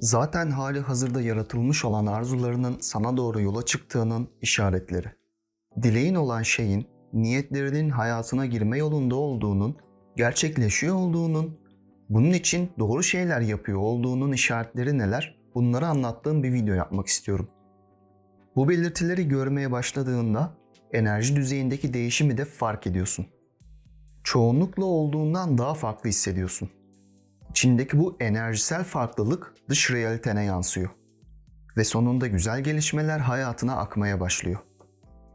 Zaten hali hazırda yaratılmış olan arzularının sana doğru yola çıktığının işaretleri. Dileğin olan şeyin niyetlerinin hayatına girme yolunda olduğunun, gerçekleşiyor olduğunun, bunun için doğru şeyler yapıyor olduğunun işaretleri neler? Bunları anlattığım bir video yapmak istiyorum. Bu belirtileri görmeye başladığında enerji düzeyindeki değişimi de fark ediyorsun. Çoğunlukla olduğundan daha farklı hissediyorsun. İçindeki bu enerjisel farklılık dış realitene yansıyor. Ve sonunda güzel gelişmeler hayatına akmaya başlıyor.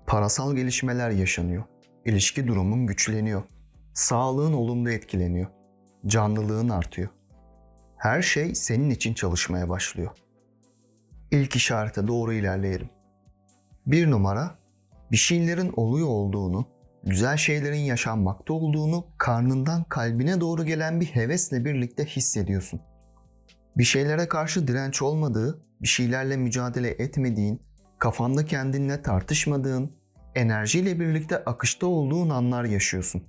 Parasal gelişmeler yaşanıyor. İlişki durumun güçleniyor. Sağlığın olumlu etkileniyor. Canlılığın artıyor. Her şey senin için çalışmaya başlıyor. İlk işarete doğru ilerleyelim. Bir numara, bir şeylerin oluyor olduğunu, güzel şeylerin yaşanmakta olduğunu karnından kalbine doğru gelen bir hevesle birlikte hissediyorsun. Bir şeylere karşı direnç olmadığı, bir şeylerle mücadele etmediğin, kafanda kendinle tartışmadığın, enerjiyle birlikte akışta olduğun anlar yaşıyorsun.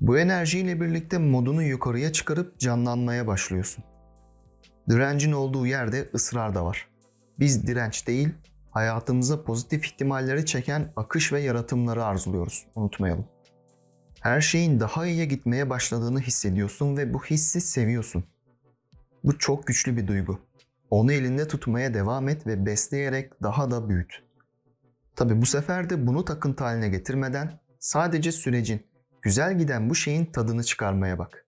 Bu enerjiyle birlikte modunu yukarıya çıkarıp canlanmaya başlıyorsun. Direncin olduğu yerde ısrar da var. Biz direnç değil, hayatımıza pozitif ihtimalleri çeken akış ve yaratımları arzuluyoruz. Unutmayalım. Her şeyin daha iyiye gitmeye başladığını hissediyorsun ve bu hissi seviyorsun. Bu çok güçlü bir duygu. Onu elinde tutmaya devam et ve besleyerek daha da büyüt. Tabi bu sefer de bunu takıntı haline getirmeden sadece sürecin, güzel giden bu şeyin tadını çıkarmaya bak.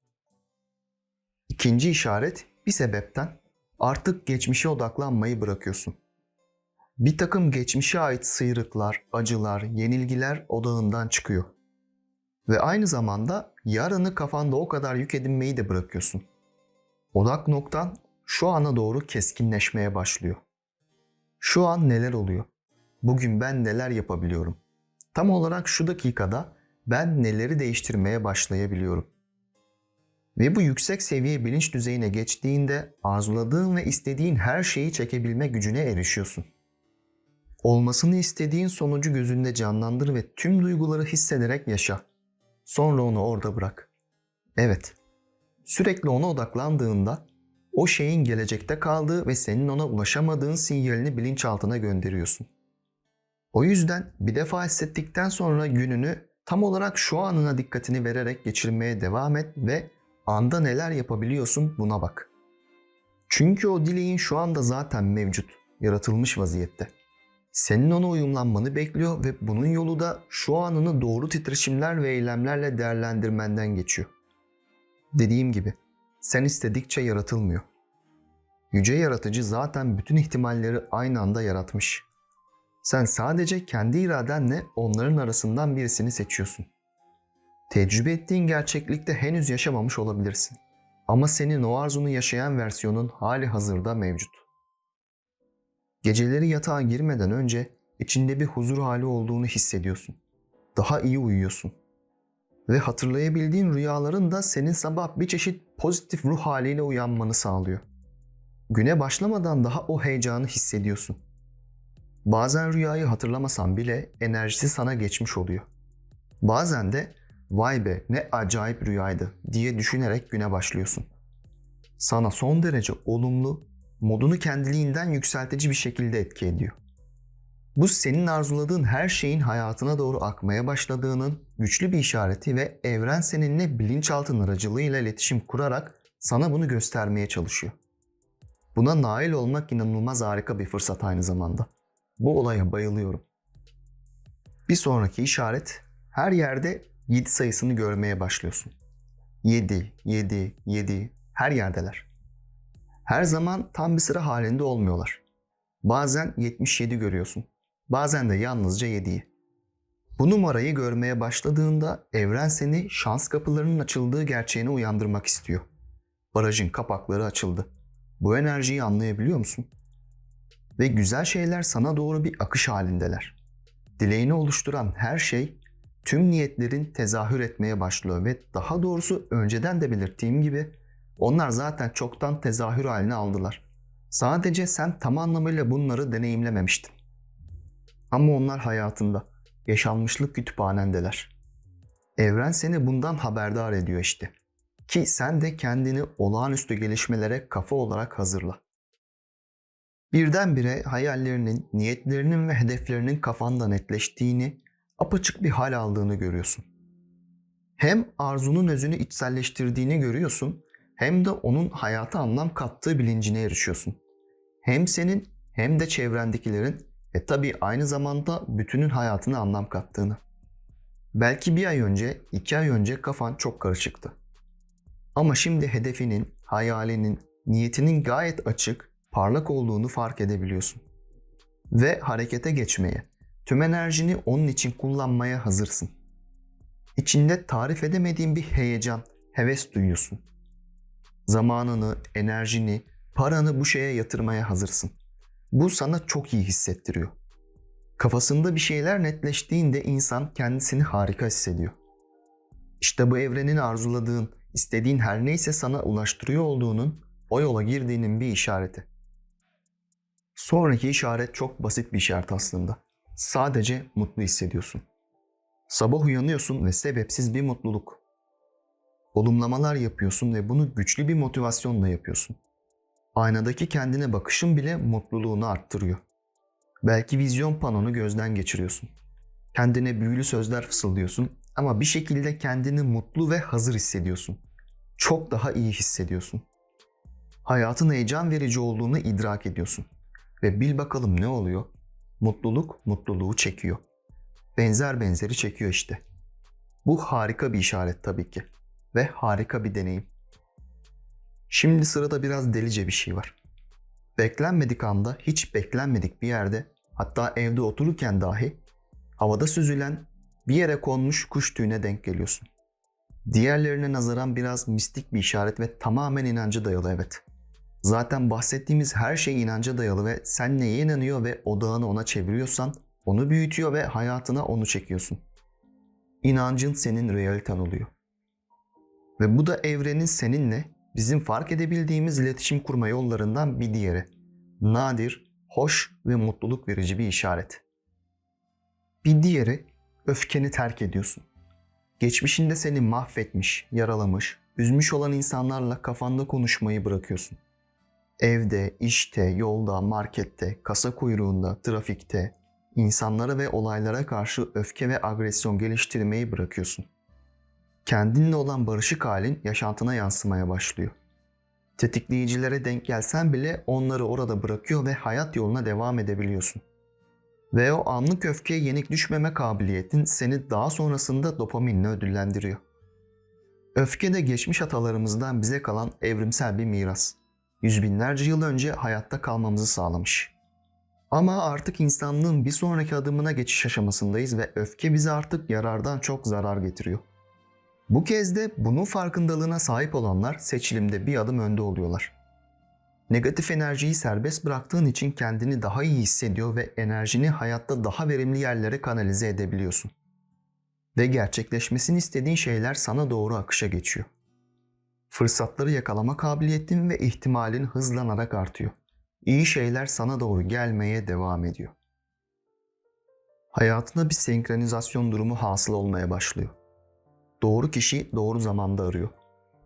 İkinci işaret bir sebepten artık geçmişe odaklanmayı bırakıyorsun. Bir takım geçmişe ait sıyrıklar, acılar, yenilgiler odağından çıkıyor. Ve aynı zamanda yarını kafanda o kadar yük edinmeyi de bırakıyorsun. Odak noktan şu ana doğru keskinleşmeye başlıyor. Şu an neler oluyor? Bugün ben neler yapabiliyorum? Tam olarak şu dakikada ben neleri değiştirmeye başlayabiliyorum? Ve bu yüksek seviye bilinç düzeyine geçtiğinde arzuladığın ve istediğin her şeyi çekebilme gücüne erişiyorsun. Olmasını istediğin sonucu gözünde canlandır ve tüm duyguları hissederek yaşa. Sonra onu orada bırak. Evet, sürekli ona odaklandığında o şeyin gelecekte kaldığı ve senin ona ulaşamadığın sinyalini bilinçaltına gönderiyorsun. O yüzden bir defa hissettikten sonra gününü tam olarak şu anına dikkatini vererek geçirmeye devam et ve anda neler yapabiliyorsun buna bak. Çünkü o dileğin şu anda zaten mevcut, yaratılmış vaziyette. Senin ona uyumlanmanı bekliyor ve bunun yolu da şu anını doğru titreşimler ve eylemlerle değerlendirmenden geçiyor. Dediğim gibi sen istedikçe yaratılmıyor. Yüce yaratıcı zaten bütün ihtimalleri aynı anda yaratmış. Sen sadece kendi iradenle onların arasından birisini seçiyorsun. Tecrübe ettiğin gerçeklikte henüz yaşamamış olabilirsin. Ama senin o arzunu yaşayan versiyonun hali hazırda mevcut. Geceleri yatağa girmeden önce içinde bir huzur hali olduğunu hissediyorsun. Daha iyi uyuyorsun. Ve hatırlayabildiğin rüyaların da senin sabah bir çeşit pozitif ruh haliyle uyanmanı sağlıyor. Güne başlamadan daha o heyecanı hissediyorsun. Bazen rüyayı hatırlamasan bile enerjisi sana geçmiş oluyor. Bazen de vay be ne acayip rüyaydı diye düşünerek güne başlıyorsun. Sana son derece olumlu, modunu kendiliğinden yükseltici bir şekilde etki ediyor. Bu senin arzuladığın her şeyin hayatına doğru akmaya başladığının güçlü bir işareti ve evren seninle bilinçaltın aracılığıyla iletişim kurarak sana bunu göstermeye çalışıyor. Buna nail olmak inanılmaz harika bir fırsat aynı zamanda. Bu olaya bayılıyorum. Bir sonraki işaret her yerde 7 sayısını görmeye başlıyorsun. 7, 7, 7 her yerdeler. Her zaman tam bir sıra halinde olmuyorlar. Bazen 77 görüyorsun. Bazen de yalnızca 7'yi. Bu numarayı görmeye başladığında evren seni şans kapılarının açıldığı gerçeğine uyandırmak istiyor. Barajın kapakları açıldı. Bu enerjiyi anlayabiliyor musun? Ve güzel şeyler sana doğru bir akış halindeler. Dileğini oluşturan her şey tüm niyetlerin tezahür etmeye başlıyor ve daha doğrusu önceden de belirttiğim gibi onlar zaten çoktan tezahür haline aldılar. Sadece sen tam anlamıyla bunları deneyimlememiştin. Ama onlar hayatında, yaşanmışlık kütüphanendeler. Evren seni bundan haberdar ediyor işte. Ki sen de kendini olağanüstü gelişmelere kafa olarak hazırla. Birdenbire hayallerinin, niyetlerinin ve hedeflerinin kafanda netleştiğini, apaçık bir hal aldığını görüyorsun. Hem arzunun özünü içselleştirdiğini görüyorsun, hem de onun hayata anlam kattığı bilincine erişiyorsun. Hem senin hem de çevrendekilerin ve tabii aynı zamanda bütünün hayatına anlam kattığını. Belki bir ay önce, iki ay önce kafan çok karışıktı. Ama şimdi hedefinin, hayalinin, niyetinin gayet açık, parlak olduğunu fark edebiliyorsun. Ve harekete geçmeye, tüm enerjini onun için kullanmaya hazırsın. İçinde tarif edemediğin bir heyecan, heves duyuyorsun. Zamanını, enerjini, paranı bu şeye yatırmaya hazırsın. Bu sana çok iyi hissettiriyor. Kafasında bir şeyler netleştiğinde insan kendisini harika hissediyor. İşte bu evrenin arzuladığın, istediğin her neyse sana ulaştırıyor olduğunun, o yola girdiğinin bir işareti. Sonraki işaret çok basit bir işaret aslında. Sadece mutlu hissediyorsun. Sabah uyanıyorsun ve sebepsiz bir mutluluk. Olumlamalar yapıyorsun ve bunu güçlü bir motivasyonla yapıyorsun. Aynadaki kendine bakışın bile mutluluğunu arttırıyor. Belki vizyon panonu gözden geçiriyorsun. Kendine büyülü sözler fısıldıyorsun ama bir şekilde kendini mutlu ve hazır hissediyorsun. Çok daha iyi hissediyorsun. Hayatın heyecan verici olduğunu idrak ediyorsun. Ve bil bakalım ne oluyor? Mutluluk mutluluğu çekiyor. Benzer benzeri çekiyor işte. Bu harika bir işaret tabii ki. Ve harika bir deneyim. Şimdi sırada biraz delice bir şey var. Beklenmedik anda, hiç beklenmedik bir yerde, hatta evde otururken dahi havada süzülen bir yere konmuş kuş tüyüne denk geliyorsun. Diğerlerine nazaran biraz mistik bir işaret ve tamamen inancı dayalı evet. Zaten bahsettiğimiz her şey inanca dayalı ve sen neye inanıyor ve odağını ona çeviriyorsan onu büyütüyor ve hayatına onu çekiyorsun. İnancın senin realiten oluyor. Ve bu da evrenin seninle bizim fark edebildiğimiz iletişim kurma yollarından bir diğeri. Nadir, hoş ve mutluluk verici bir işaret. Bir diğeri öfkeni terk ediyorsun. Geçmişinde seni mahvetmiş, yaralamış, üzmüş olan insanlarla kafanda konuşmayı bırakıyorsun. Evde, işte, yolda, markette, kasa kuyruğunda, trafikte, insanlara ve olaylara karşı öfke ve agresyon geliştirmeyi bırakıyorsun. Kendinle olan barışık halin yaşantına yansımaya başlıyor. Tetikleyicilere denk gelsen bile onları orada bırakıyor ve hayat yoluna devam edebiliyorsun. Ve o anlık öfkeye yenik düşmeme kabiliyetin seni daha sonrasında dopaminle ödüllendiriyor. Öfke de geçmiş atalarımızdan bize kalan evrimsel bir miras. Yüz binlerce yıl önce hayatta kalmamızı sağlamış. Ama artık insanlığın bir sonraki adımına geçiş aşamasındayız ve öfke bize artık yarardan çok zarar getiriyor. Bu kez de bunun farkındalığına sahip olanlar seçilimde bir adım önde oluyorlar. Negatif enerjiyi serbest bıraktığın için kendini daha iyi hissediyor ve enerjini hayatta daha verimli yerlere kanalize edebiliyorsun. Ve gerçekleşmesini istediğin şeyler sana doğru akışa geçiyor. Fırsatları yakalama kabiliyetin ve ihtimalin hızlanarak artıyor. İyi şeyler sana doğru gelmeye devam ediyor. Hayatına bir senkronizasyon durumu hasıl olmaya başlıyor. Doğru kişi doğru zamanda arıyor.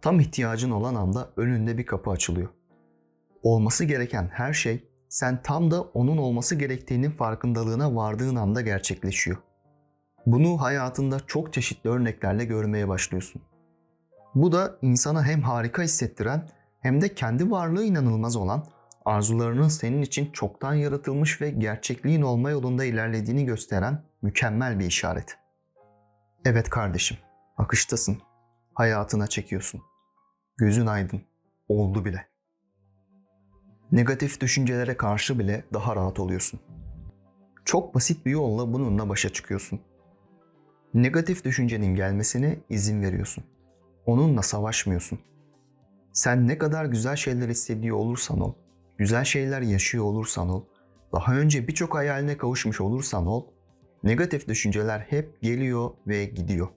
Tam ihtiyacın olan anda önünde bir kapı açılıyor. Olması gereken her şey sen tam da onun olması gerektiğinin farkındalığına vardığın anda gerçekleşiyor. Bunu hayatında çok çeşitli örneklerle görmeye başlıyorsun. Bu da insana hem harika hissettiren hem de kendi varlığı inanılmaz olan arzularının senin için çoktan yaratılmış ve gerçekliğin olma yolunda ilerlediğini gösteren mükemmel bir işaret. Evet kardeşim, akıştasın. Hayatına çekiyorsun. Gözün aydın. Oldu bile. Negatif düşüncelere karşı bile daha rahat oluyorsun. Çok basit bir yolla bununla başa çıkıyorsun. Negatif düşüncenin gelmesine izin veriyorsun. Onunla savaşmıyorsun. Sen ne kadar güzel şeyler hissediyor olursan ol, güzel şeyler yaşıyor olursan ol, daha önce birçok hayaline kavuşmuş olursan ol, negatif düşünceler hep geliyor ve gidiyor.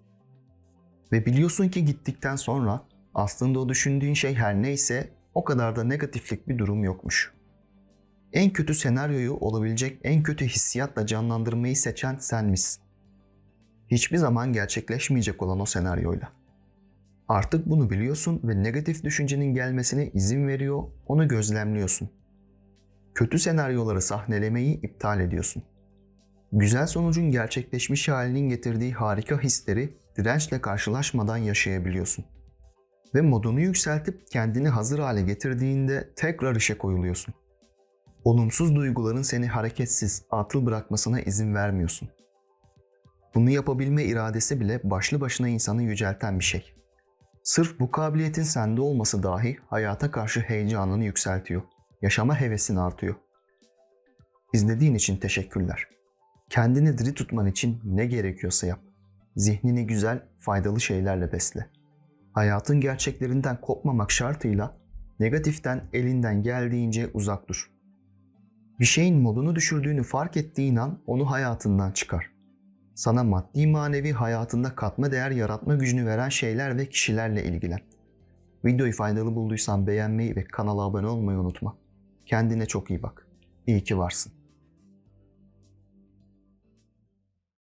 Ve biliyorsun ki gittikten sonra aslında o düşündüğün şey her neyse o kadar da negatiflik bir durum yokmuş. En kötü senaryoyu olabilecek en kötü hissiyatla canlandırmayı seçen sen misin? Hiçbir zaman gerçekleşmeyecek olan o senaryoyla. Artık bunu biliyorsun ve negatif düşüncenin gelmesine izin veriyor, onu gözlemliyorsun. Kötü senaryoları sahnelemeyi iptal ediyorsun. Güzel sonucun gerçekleşmiş halinin getirdiği harika hisleri dirençle karşılaşmadan yaşayabiliyorsun. Ve modunu yükseltip kendini hazır hale getirdiğinde tekrar işe koyuluyorsun. Olumsuz duyguların seni hareketsiz, atıl bırakmasına izin vermiyorsun. Bunu yapabilme iradesi bile başlı başına insanı yücelten bir şey. Sırf bu kabiliyetin sende olması dahi hayata karşı heyecanını yükseltiyor. Yaşama hevesin artıyor. İzlediğin için teşekkürler. Kendini diri tutman için ne gerekiyorsa yap. Zihnini güzel, faydalı şeylerle besle. Hayatın gerçeklerinden kopmamak şartıyla negatiften elinden geldiğince uzak dur. Bir şeyin modunu düşürdüğünü fark ettiğin an onu hayatından çıkar. Sana maddi manevi hayatında katma değer yaratma gücünü veren şeyler ve kişilerle ilgilen. Videoyu faydalı bulduysan beğenmeyi ve kanala abone olmayı unutma. Kendine çok iyi bak. İyi ki varsın.